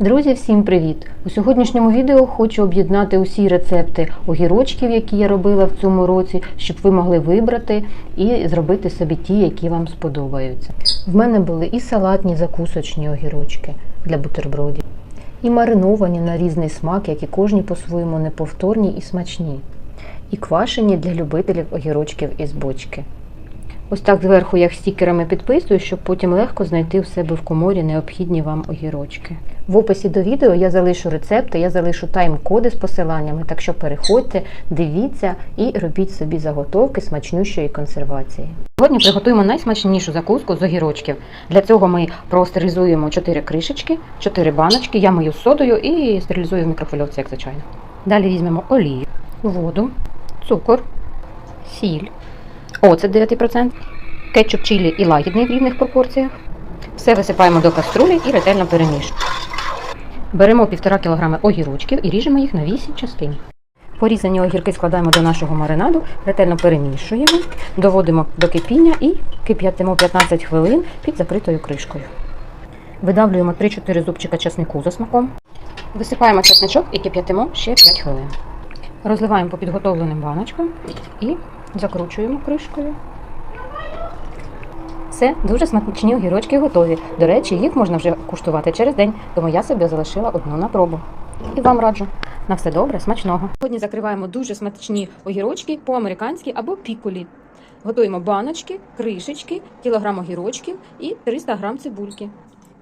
Друзі, всім привіт! У сьогоднішньому відео хочу об'єднати усі рецепти огірочків, які я робила в цьому році, щоб ви могли вибрати і зробити собі ті, які вам сподобаються. В мене були і салатні закусочні огірочки для бутербродів, і мариновані на різний смак, які кожні по-своєму неповторні і смачні, і квашені для любителів огірочків із бочки. Ось так зверху я стікерами підписую, щоб потім легко знайти в себе в коморі необхідні вам огірочки. В описі до відео я залишу рецепти, я залишу тайм-коди з посиланнями, так що переходьте, дивіться і робіть собі заготовки смачнющої консервації. Сьогодні приготуємо найсмачнішу закуску з огірочків. Для цього ми простерилізуємо 4 кришечки, 4 баночки, я мию содою і стерилізую в мікрохвильовці, як звичайно. Далі візьмемо олію, воду, цукор, сіль, оцет 9%, кетчуп чилі і лагідний в рівних пропорціях. Все висипаємо до каструлі і ретельно перемішуємо. Беремо 1,5 кг огірочків і ріжемо їх на 8 частин. Порізані огірки складаємо до нашого маринаду, ретельно перемішуємо, доводимо до кипіння і кип'ятимо 15 хвилин під закритою кришкою. Видавлюємо 3-4 зубчика часнику за смаком. Висипаємо чесничок і кип'ятимо ще 5 хвилин. Розливаємо по підготовленим баночкам і закручуємо кришкою. Все, дуже смачні огірочки готові. До речі, їх можна вже куштувати через день, тому я собі залишила одну на пробу. І вам раджу. На все добре, смачного. Сьогодні закриваємо дуже смачні огірочки по-американськи або пікулі. Готуємо баночки, кришечки, кілограм огірочків і 300 грам цибульки.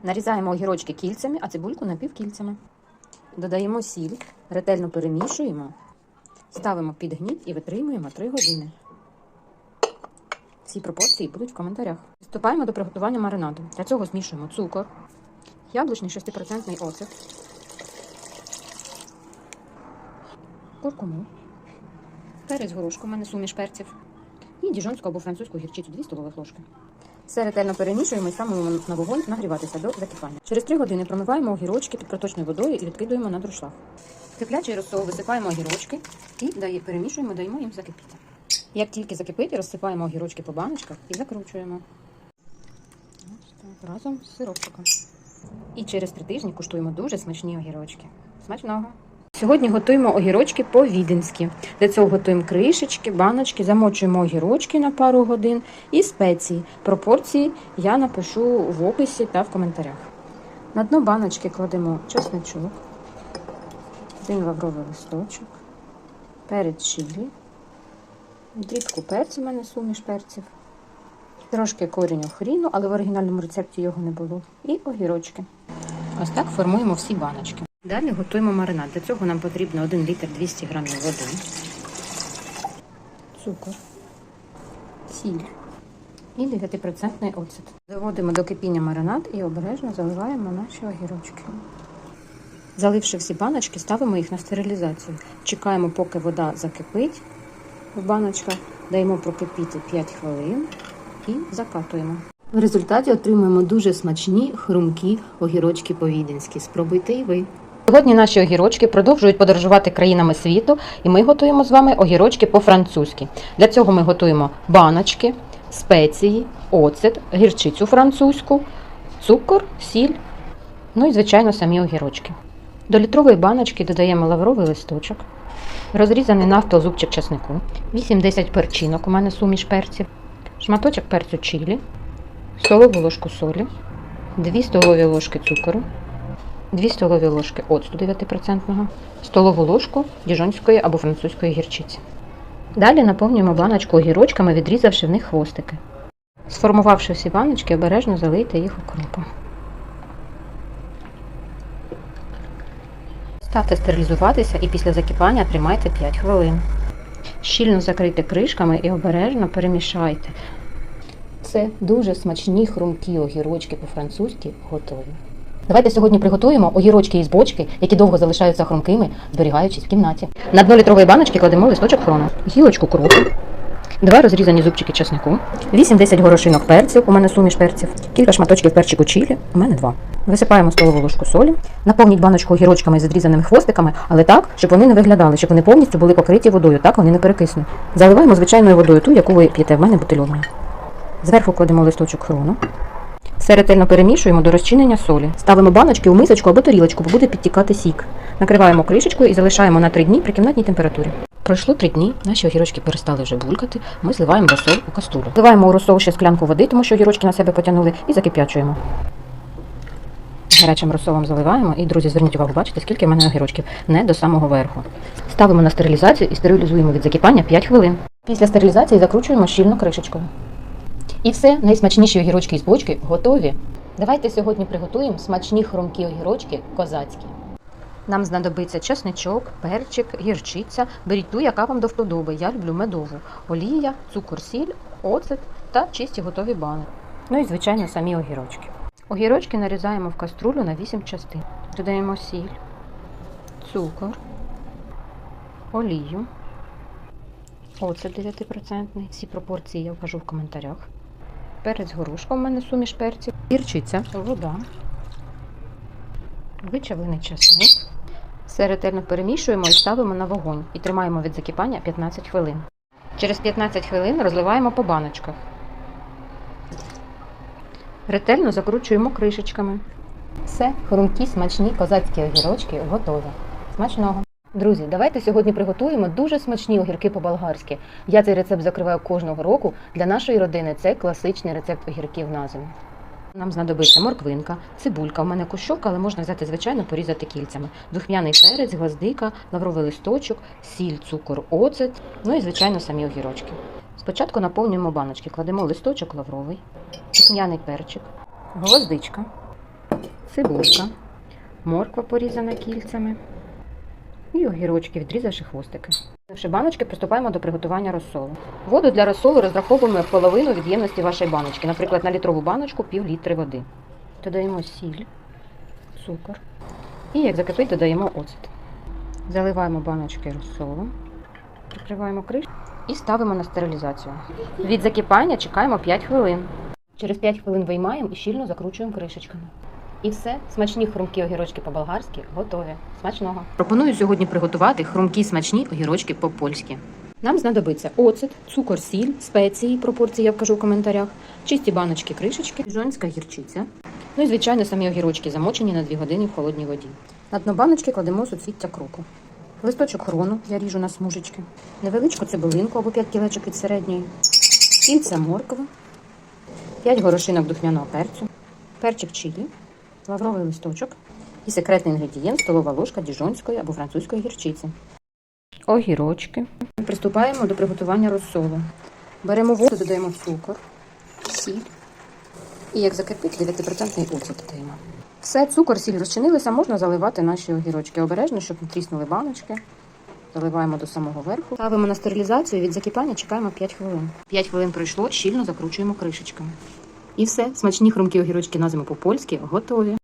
Нарізаємо огірочки кільцями, а цибульку напівкільцями. Додаємо сіль, ретельно перемішуємо, ставимо під гніт і витримуємо 3 години. Всі пропорції будуть в коментарях. Приступаємо до приготування маринаду. Для цього змішуємо цукор, яблучний 6% оцет, куркуму, перець горошку, у мене суміш перців, і діжонську або французьку гірчицю 2 столових ложки. Все ретельно перемішуємо і ставимо на вогонь нагріватися до закипання. Через 3 години промиваємо огірочки під проточною водою і відкидуємо на друшлаг. В Киплячий розсол висипаємо огірочки і дає, перемішуємо, даємо їм закипіти. Як тільки закипить, розсипаємо огірочки по баночках і закручуємо. Ось так, разом з сиропчиком. І через три тижні куштуємо дуже смачні огірочки. Смачного! Сьогодні готуємо огірочки по-віденськи. Для цього готуємо кришечки, баночки, замочуємо огірочки на пару годин і спеції. Пропорції я напишу в описі та в коментарях. На дно баночки кладемо чесничок, один лавровий листочок, перець чилі, дрібку перцю, у мене суміш перців, трошки корінь хріну, але в оригінальному рецепті його не було. І огірочки. Ось так формуємо всі баночки. Далі готуємо маринад. Для цього нам потрібно 1 літр 200 грамів води, цукор, сіль і 9% оцет. Доводимо до кипіння маринад і обережно заливаємо наші огірочки. Заливши всі баночки, ставимо їх на стерилізацію. Чекаємо, поки вода закипить в баночках, даємо прокипіти 5 хвилин і закатуємо. В результаті отримуємо дуже смачні хрумкі огірочки по-віденськи. Спробуйте і ви. Сьогодні наші огірочки продовжують подорожувати країнами світу, і ми готуємо з вами огірочки по-французьки. Для цього ми готуємо баночки, спеції, оцет, гірчицю французьку, цукор, сіль, ну і, звичайно, самі огірочки. До літрової баночки додаємо лавровий листочок, розрізаний навпіл зубчик чеснику, 8-10 перчинок, у мене суміш перців, шматочок перцю чилі, столову ложку солі, 2 столові ложки цукору, 2 столові ложки оцту 9%, столову ложку діжонської або французької гірчиці. Далі наповнюємо баночку огірочками, відрізавши в них хвостики. Сформувавши всі баночки, обережно залийте їх окропом. Ставте стерилізуватися і після закипання тримайте 5 хвилин. Щільно закрийте кришками і обережно перемішайте. Це дуже смачні хрумкі огірочки по-французьки готові. Давайте сьогодні приготуємо огірочки із бочки, які довго залишаються хрумкими, зберігаючись в кімнаті. На дно літрової баночки кладемо листочок хрону, гілочку кропу, Два розрізані зубчики чеснику. 8-10 горошинок перців, у мене суміш перців, кілька шматочків перчику чилі, у мене два. Висипаємо столову ложку солі, наповніть баночку гірочками з відрізаними хвостиками, але так, щоб вони не виглядали, щоб вони повністю були покриті водою, так вони не перекиснуть. Заливаємо звичайною водою ту, яку ви п'єте, в мене бутильована. Зверху кладемо листочок хрону. Все ретельно перемішуємо до розчинення солі. Ставимо баночки у мисочку або тарілочку, бо буде підтікати сік. Накриваємо кришечкою і залишаємо на 3 дні при кімнатній температурі. Пройшло 3 дні, наші огірочки перестали вже булькати. Ми зливаємо розсол у каструлю. Вливаємо у розсол ще склянку води, тому що огірочки на себе потягнули, і закип'ячуємо. Гарячим розсолом заливаємо. І, друзі, зверніть увагу, бачите, скільки в мене огірочків не до самого верху. Ставимо на стерилізацію і стерилізуємо від закипання 5 хвилин. Після стерилізації закручуємо щільно кришечкою. І все, найсмачніші огірочки із бочки готові. Давайте сьогодні приготуємо смачні хрумкі огірочки козацькі. Нам знадобиться чесничок, перчик, гірчиця. Беріть ту, яка вам до вподоби. Я люблю медову, олія, цукор, сіль, оцет та чисті готові бани. Ну і, звичайно, самі огірочки. Огірочки нарізаємо в каструлю на 8 частин. Додаємо сіль, цукор, олію, оцет 9%. Всі пропорції я вкажу в коментарях. Перець горошком у мене суміш перців, гірчиця, вода, вичавлений чесник. Все ретельно перемішуємо і ставимо на вогонь і тримаємо від закипання 15 хвилин. Через 15 хвилин розливаємо по баночках. Ретельно закручуємо кришечками. Все, хрумкі, смачні козацькі огірочки готові. Смачного! Друзі, давайте сьогодні приготуємо дуже смачні огірки по-болгарськи. Я цей рецепт закриваю кожного року. Для нашої родини це класичний рецепт огірків на зиму. Нам знадобиться морквинка, цибулька. У мене кущовка, але можна взяти звичайно порізати кільцями. Духмяний перець, гвоздика, лавровий листочок, сіль, цукор, оцет. Ну і звичайно самі огірочки. Спочатку наповнюємо баночки, кладемо листочок лавровий, духмяний перчик, гвоздичка, цибулька, морква порізана кільцями і огірочки, відрізавши хвостики. Взявши баночки, приступаємо до приготування розсолу. Воду для розсолу розраховуємо в половину від ємності вашої баночки. Наприклад, на літрову баночку пів літри води. Додаємо сіль, цукор і, як закипить, додаємо оцет. Заливаємо баночки розсолом, прикриваємо кришку і ставимо на стерилізацію. Від закипання чекаємо 5 хвилин. Через 5 хвилин виймаємо і щільно закручуємо кришечками. І все, смачні хрумкі огірочки по-болгарськи готові. Смачного! Пропоную сьогодні приготувати хрумкі смачні огірочки по-польськи. Нам знадобиться оцет, цукор, сіль, спеції, пропорції я вкажу в коментарях, чисті баночки, кришечки, жонська гірчиця. Ну і, звичайно, самі огірочки замочені на 2 години в холодній воді. На дно баночки кладемо суцвіття кроку. Листочок хрону я ріжу на смужечки, невеличку цибулинку або 5 кілечок від середньої, кільця моркви, 5 горошинок духмяного перцю, перчик чилі, лавровий листочок і секретний інгредієнт столова ложка діжонської або французької гірчиці. Огірочки. Приступаємо до приготування розсолу. Беремо воду, додаємо цукор, сіль і як закипить, 9% оцет додаємо. Все, цукор, сіль розчинилися, можна заливати наші огірочки. Обережно, щоб не тріснули баночки. Заливаємо до самого верху. Ставимо на стерилізацію, від закипання чекаємо 5 хвилин. 5 хвилин пройшло, щільно закручуємо кришечками. І все, смачні хрумкі огірочки на зиму по-польськи готові.